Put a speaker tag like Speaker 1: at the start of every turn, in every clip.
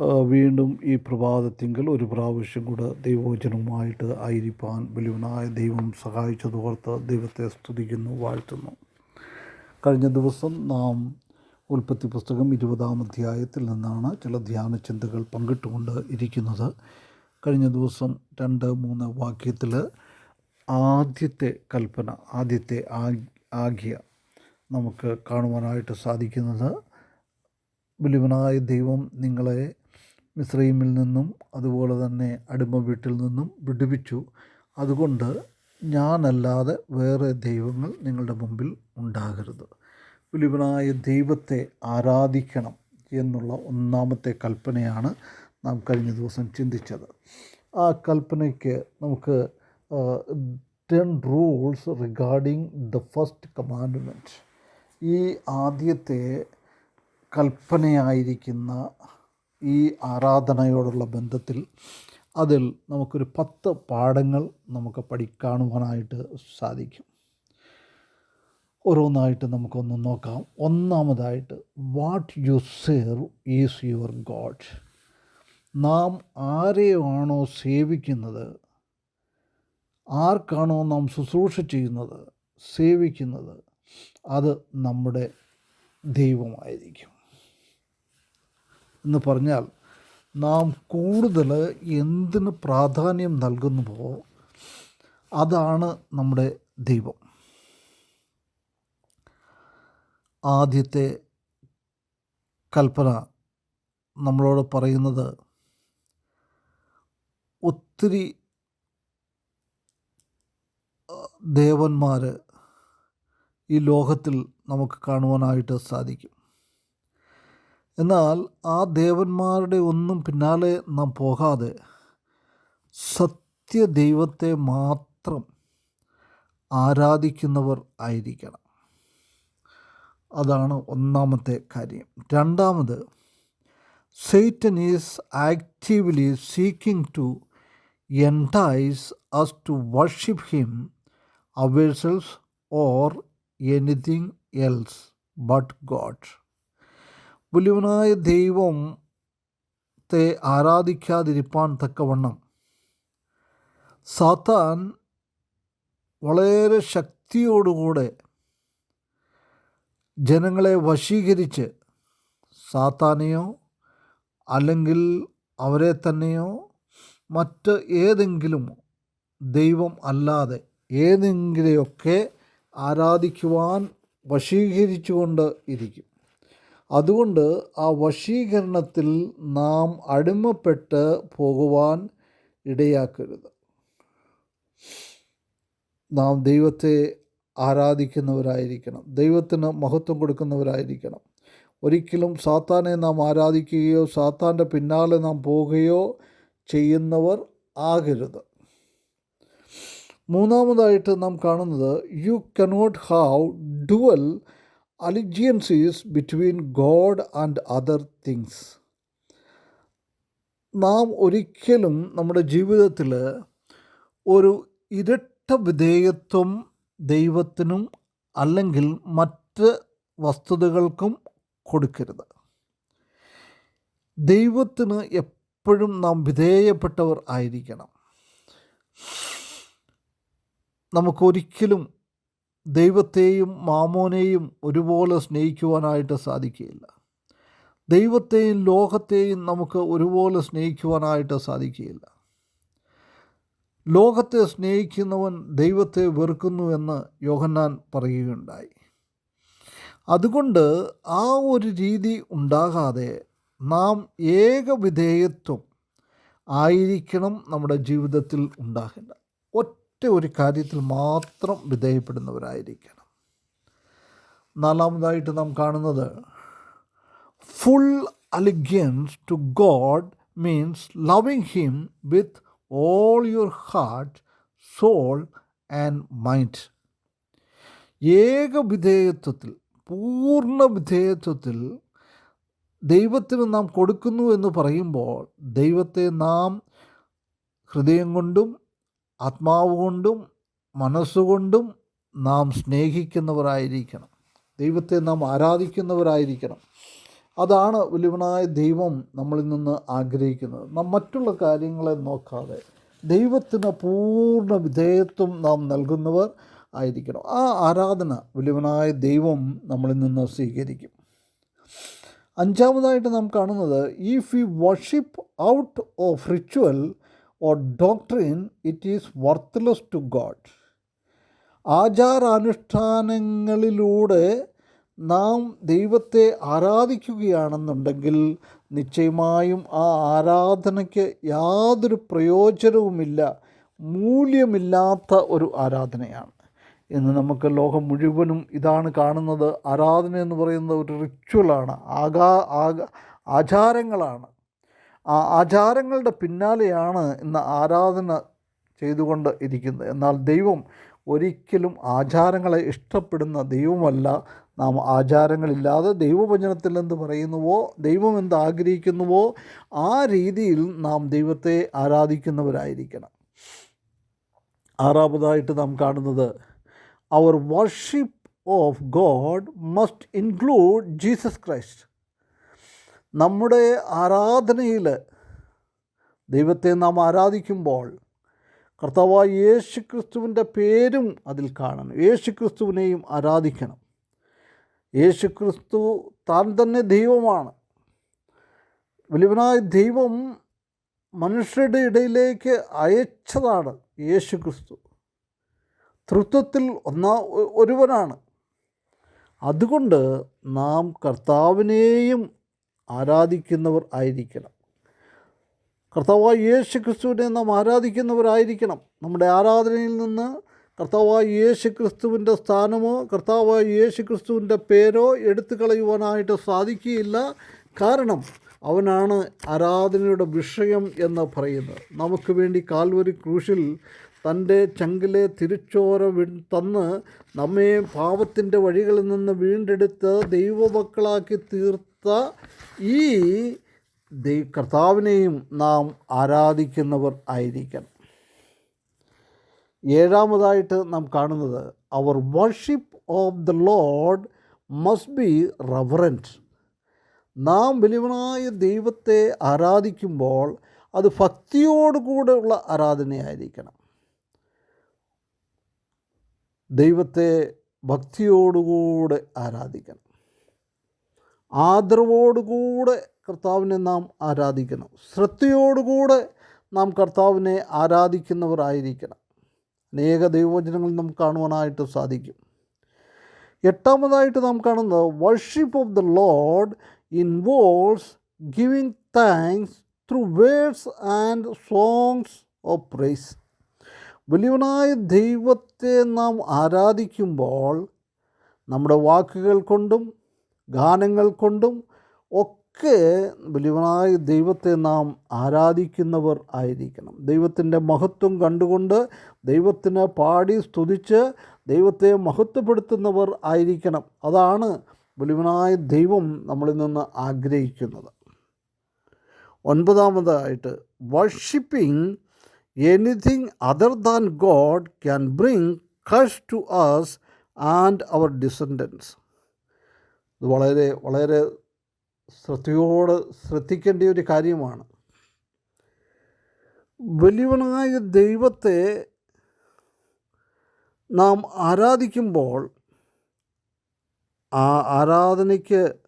Speaker 1: വീണ്ടും ഈ പ്രഭാതത്തിങ്കൽ ഒരു പ്രാവശ്യം കൂടെ ദൈവവചനവുമായിട്ട് ആയിരിക്കാൻ വലിയവനായ ദൈവം സഹായിച്ചതോർത്ത് ദൈവത്തെ സ്തുതിക്കുന്നു വാഴ്ത്തുന്നു. കഴിഞ്ഞ ദിവസം നാം ഉൽപ്പത്തി പുസ്തകം ഇരുപതാം അധ്യായത്തിൽ നിന്നാണ് ചില ധ്യാന ചിന്തകൾ പങ്കിട്ടുകൊണ്ട് ഇരിക്കുന്നത്. കഴിഞ്ഞ ദിവസം രണ്ട് മൂന്ന് വാക്യത്തിൽ ആദ്യത്തെ കൽപ്പന ആദ്യത്തെ ആജ്ഞ നമുക്ക് കാണുവാനായിട്ട് സാധിക്കുന്നത് വലിയവനായ ദൈവം നിങ്ങളെ മിസ്രൈമിൽ നിന്നും അതുപോലെ തന്നെ അടിമ വീട്ടിൽ നിന്നും വിടുവിച്ചു. അതുകൊണ്ട് ഞാനല്ലാതെ വേറെ ദൈവങ്ങൾ നിങ്ങളുടെ മുമ്പിൽ ഉണ്ടാകരുത്. വലിയവനായ ദൈവത്തെ ആരാധിക്കണം എന്നുള്ള ഒന്നാമത്തെ കൽപ്പനയാണ് നാം കഴിഞ്ഞ ദിവസം ചിന്തിച്ചത്. ആ കൽപ്പനയ്ക്ക് നമുക്ക് ten rules regarding the first commandment ഈ ആദ്യത്തെ കൽപ്പനയായിരിക്കുന്ന ഈ ആരാധനയോടുള്ള ബന്ധത്തിൽ അതിൽ നമുക്കൊരു പത്ത് പാഠങ്ങൾ നമുക്ക് പഠിക്കാണുവാനായിട്ട് സാധിക്കും. ഓരോന്നായിട്ട് നമുക്കൊന്ന് നോക്കാം. ഒന്നാമതായിട്ട് what you serve is your God നാം ആരെയാണോ സേവിക്കുന്നത് ആർക്കാണോ നാം ശുശ്രൂഷ ചെയ്യുന്നത് സേവിക്കുന്നത് അത് നമ്മുടെ ദൈവമായിരിക്കും. എന്ന് പറഞ്ഞാൽ നാം കൂടുതൽ എന്തിന് പ്രാധാന്യം നൽകുന്നുവോ അതാണ് നമ്മുടെ ദൈവം. ആദ്യത്തെ കൽപ്പന നമ്മളോട് പറയുന്നത് ഒത്തിരി ദേവന്മാർ ഈ ലോകത്തിൽ നമുക്ക് കാണുവാനായിട്ട് സാധിക്കും. എന്നാൽ ആ ദേവന്മാരുടെ ഒന്നും പിന്നാലെ നാം പോകാതെ സത്യദൈവത്തെ മാത്രം ആരാധിക്കുന്നവർ ആയിരിക്കണം. അതാണ് ഒന്നാമത്തെ കാര്യം. രണ്ടാമത് Satan is actively seeking to entice us to worship him ourselves or anything else but God വലിയവനായ ദൈവത്തെ ആരാധിക്കാതിരിപ്പാൻ തക്കവണ്ണം. സാത്താൻ വളരെ ശക്തിയോടുകൂടെ ജനങ്ങളെ വശീകരിച്ച് സാത്താനെയോ അല്ലെങ്കിൽ അവരെ തന്നെയോ മറ്റ് ഏതെങ്കിലും ദൈവം അല്ലാതെ ഏതെങ്കിലുമൊക്കെ ആരാധിക്കുവാൻ വശീകരിച്ചുകൊണ്ട് ഇരിക്കും. അതുകൊണ്ട് ആ വശീകരണത്തിൽ നാം അടിമപ്പെട്ട് പോകുവാൻ ഇടയാക്കരുത്. നാം ദൈവത്തെ ആരാധിക്കുന്നവരായിരിക്കണം. ദൈവത്തിന് മഹത്വം കൊടുക്കുന്നവരായിരിക്കണം. ഒരിക്കലും സാത്താനെ നാം ആരാധിക്കുകയോ സാത്താന്റെ പിന്നാലെ നാം പോവുകയോ ചെയ്യുന്നവർ ആകരുത്. മൂന്നാമതായിട്ട് നാം കാണുന്നത് you cannot have dual allegiances between God and other things. നാം ഒരിക്കലും നമ്മുടെ ജീവിതത്തിൽ ഒരു ഇരട്ട വിധേയത്വം ദൈവത്തിനും അല്ലെങ്കിൽ മറ്റ് വസ്തുതകൾക്കും കൊടുക്കരുത്. ദൈവത്തിന് എപ്പോഴും നാം വിധേയപ്പെട്ടവർ ആയിരിക്കണം. നമുക്കൊരിക്കലും ദൈവത്തെയും മാമോനെയും ഒരുപോലെ സ്നേഹിക്കുവാനായിട്ട് സാധിക്കുകയില്ല. ദൈവത്തെയും ലോകത്തെയും നമുക്ക് ഒരുപോലെ സ്നേഹിക്കുവാനായിട്ട് സാധിക്കുകയില്ല. ലോകത്തെ സ്നേഹിക്കുന്നവൻ ദൈവത്തെ വെറുക്കുന്നുവെന്ന് യോഹന്നാൻ പറയുകയുണ്ടായി. അതുകൊണ്ട് ആ ഒരു രീതി ഉണ്ടാകാതെ നാം ഏകവിധേയത്വം ആയിരിക്കണം നമ്മുടെ ജീവിതത്തിൽ ഉണ്ടാകേണ്ട ഒറ്റ ഒരു കാര്യത്തിൽ മാത്രം വിധേയപ്പെടുന്നവരായിരിക്കണം. നാലാമതായിട്ട് നാം കാണുന്നത് full allegiance to God means loving him with all your heart soul and mind ഏക വിധേയത്വത്തിൽ പൂർണ വിധേയത്വത്തിൽ ദൈവത്തിന് നാം കൊടുക്കുന്നു എന്ന് പറയുമ്പോൾ ദൈവത്തെ നാം ഹൃദയം കൊണ്ടും ആത്മാവ് കൊണ്ടും മനസ്സുകൊണ്ടും നാം സ്നേഹിക്കുന്നവരായിരിക്കണം. ദൈവത്തെ നാം ആരാധിക്കുന്നവരായിരിക്കണം. അതാണ് വലിയവനായ ദൈവം നമ്മളിൽ നിന്ന് ആഗ്രഹിക്കുന്നത്. നാം മറ്റുള്ള കാര്യങ്ങളെ നോക്കാതെ ദൈവത്തിന് പൂർണ വിധേയത്വം നാം നൽകുന്നവർ ആയിരിക്കണം. ആ ആരാധന വലിയവനായ ദൈവം നമ്മളിൽ നിന്ന് സ്വീകരിക്കും. അഞ്ചാമതായിട്ട് നാം കാണുന്നത് if you worship out of ritual or doctrine it is worthless to God ആചാരാനുഷ്ഠാനങ്ങളിലൂടെ നാം ദൈവത്തെ ആരാധിക്കുകയാണെന്നുണ്ടെങ്കിൽ നിശ്ചയമായും ആ ആരാധനയ്ക്ക് യാതൊരു പ്രയോജനവുമില്ല മൂല്യമില്ലാത്ത ഒരു ആരാധനയാണ്. ഇന്ന് നമുക്ക് ലോകം മുഴുവനും ഇതാണ് കാണുന്നത്. ആരാധന എന്ന് പറയുന്നത് ഒരു റിച്വലാണ് ആക ആചാരങ്ങളാണ്. ആ ആചാരങ്ങളുടെ പിന്നാലെയാണ് ഇന്ന് ആരാധന ചെയ്തുകൊണ്ട് ഇരിക്കുന്നത്. എന്നാൽ ദൈവം ഒരിക്കലും ആചാരങ്ങളെ ഇഷ്ടപ്പെടുന്ന ദൈവമല്ല. നാം ആചാരങ്ങളില്ലാതെ ദൈവവചനത്തിൽ എന്ത് പറയുന്നുവോ ദൈവം എന്ത് ആഗ്രഹിക്കുന്നുവോ ആ രീതിയിൽ നാം ദൈവത്തെ ആരാധിക്കുന്നവരായിരിക്കണം. ആറാമതായിട്ട് നാം കാണുന്നത് our worship of God must include Jesus Christ നമ്മുടെ ആരാധനയിൽ ദൈവത്തെ നാം ആരാധിക്കുമ്പോൾ കർത്താവായ യേശു ക്രിസ്തുവിന്റെ പേരും അതിൽ കാണണം. യേശു ക്രിസ്തുവിനെയും ആരാധിക്കണം. യേശു ക്രിസ്തു താൻ തന്നെ ദൈവമാണ്. വലിയവനായ ദൈവം മനുഷ്യരുടെ ഇടയിലേക്ക് അയച്ചതാണ് യേശു ക്രിസ്തു തൃത്വത്തിൽ ഒന്നാ ഒരുവനാണ്. അതുകൊണ്ട് നാം കർത്താവിനെയും ആരാധിക്കുന്നവർ ആയിരിക്കണം. കർത്താവായ യേശു ക്രിസ്തുവിനെ നാം ആരാധിക്കുന്നവരായിരിക്കണം. നമ്മുടെ ആരാധനയിൽ നിന്ന് കർത്താവായ യേശു ക്രിസ്തുവിന്റെ സ്ഥാനമോ കർത്താവായ യേശു ക്രിസ്തുവിന്റെ പേരോ എടുത്തു കളയുവാനായിട്ട് സാധിക്കുകയില്ല. കാരണം അവനാണ് ആരാധനയുടെ വിഷയം എന്ന് പറയുന്നത്. നമുക്ക് വേണ്ടി കാൽവരി ക്രൂശിൽ തന്റെ ചങ്കിലെ തിരിച്ചോര വി തന്ന് നമ്മെ പാപത്തിന്റെ വഴികളിൽ നിന്ന് വീണ്ടെടുത്ത് ദൈവമക്കളാക്കി തീർത്ത ഈ ദൈ കർത്താവിനെയും നാം ആരാധിക്കുന്നവർ ആയിരിക്കണം. ഏഴാമതായിട്ട് നാം കാണുന്നത് our worship of the Lord must be reverent നാം വലിയവനായ ദൈവത്തെ ആരാധിക്കുമ്പോൾ അത് ഭക്തിയോടുകൂടെയുള്ള ആരാധനയായിരിക്കണം. ദൈവത്തെ ഭക്തിയോടുകൂടെ ആരാധിക്കണം. ആദരവോടുകൂടെ കർത്താവിനെ നാം ആരാധിക്കണം ശ്രദ്ധയോടുകൂടെ നാം കർത്താവിനെ ആരാധിക്കുന്നവരായിരിക്കണം അനേക ദൈവവചനങ്ങൾ നമുക്ക് കാണുവാനായിട്ട് സാധിക്കും. എട്ടാമതായിട്ട് നാം കാണുന്നത് worship of the Lord involves giving thanks through words and songs of praise വലിയവനായ ദൈവത്തെ നാം ആരാധിക്കുമ്പോൾ നമ്മുടെ വാക്കുകൾ കൊണ്ടും ഗാനങ്ങൾ കൊണ്ടും ഒക്കെ വലിയവനായ ദൈവത്തെ നാം ആരാധിക്കുന്നവർ ആയിരിക്കണം. ദൈവത്തിന്റെ മഹത്വം കണ്ടുകൊണ്ട് ദൈവത്തിന് പാടി സ്തുതിച്ച് ദൈവത്തെ മഹത്വപ്പെടുത്തുന്നവർ ആയിരിക്കണം. അതാണ് വലിയവനായ ദൈവം നമ്മളിൽ നിന്ന് ആഗ്രഹിക്കുന്നത്. ഒൻപതാമതായിട്ട് worshipping anything other than God can bring curse to us and our descendants ഇത് വളരെ വളരെ ശ്രദ്ധയോട് ശ്രദ്ധിക്കേണ്ട ഒരു കാര്യമാണ്. വലിയവനായ ദൈവത്തെ നാം ആരാധിക്കുമ്പോൾ ആ ആരാധനയ്ക്ക്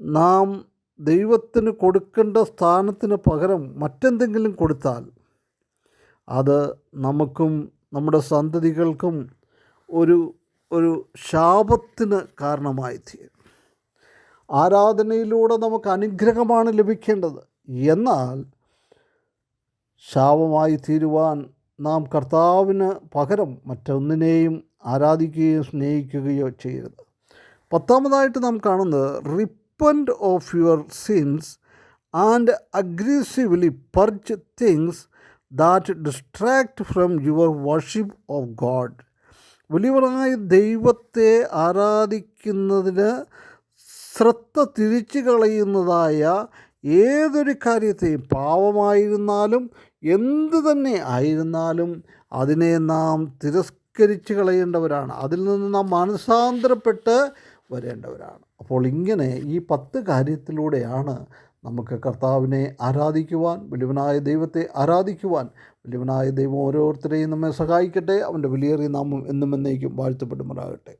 Speaker 1: നാം ദൈവത്തിന് കൊടുക്കേണ്ട സ്ഥാനത്തിന് പകരം മറ്റെന്തെങ്കിലും കൊടുത്താൽ അത് നമുക്കും നമ്മുടെ സന്തതികൾക്കും ഒരു ഒരു ശാപത്തിന് കാരണമായി തീരും. ആരാധനയിലൂടെ നമുക്ക് അനുഗ്രഹമാണ് ലഭിക്കേണ്ടത്. എന്നാൽ ശാപമായി തീരുവാൻ നാം കർത്താവിന് പകരം മറ്റൊന്നിനെയും ആരാധിക്കുകയോ സ്നേഹിക്കുകയോ ചെയ്യരുത്. പത്താമതായിട്ട് നാം കാണുന്നത് repent of your sins and aggressively purge things that distract from your worship of God വലിയവനായ ദൈവത്തെ ആരാധിക്കുന്നതിന് ശ്രദ്ധ തിരിച്ചു കളയുന്നതായ ഏതൊരു കാര്യത്തെയും പാവമായിരുന്നാലും എന്തു തന്നെ ആയിരുന്നാലും അതിനെ നാം തിരസ്കരിച്ച് കളയേണ്ടവരാണ്. അതിൽ നിന്ന് നാം മനസാന്തരപ്പെട്ട് വരേണ്ടവരാണ്. അപ്പോൾ ഇങ്ങനെ ഈ പത്ത് കാര്യത്തിലൂടെയാണ് നമുക്ക് കർത്താവിനെ ആരാധിക്കുവാൻ വലിയവനായ ദൈവത്തെ ആരാധിക്കുവാൻ വലിയവനായ ദൈവം ഓരോരുത്തരെയും നമ്മെ സഹായിക്കട്ടെ അവന്റെ വിലയേറിയ നാമം എന്നും എന്നേക്കും വാഴ്ത്തപ്പെടുമാറാകട്ടെ.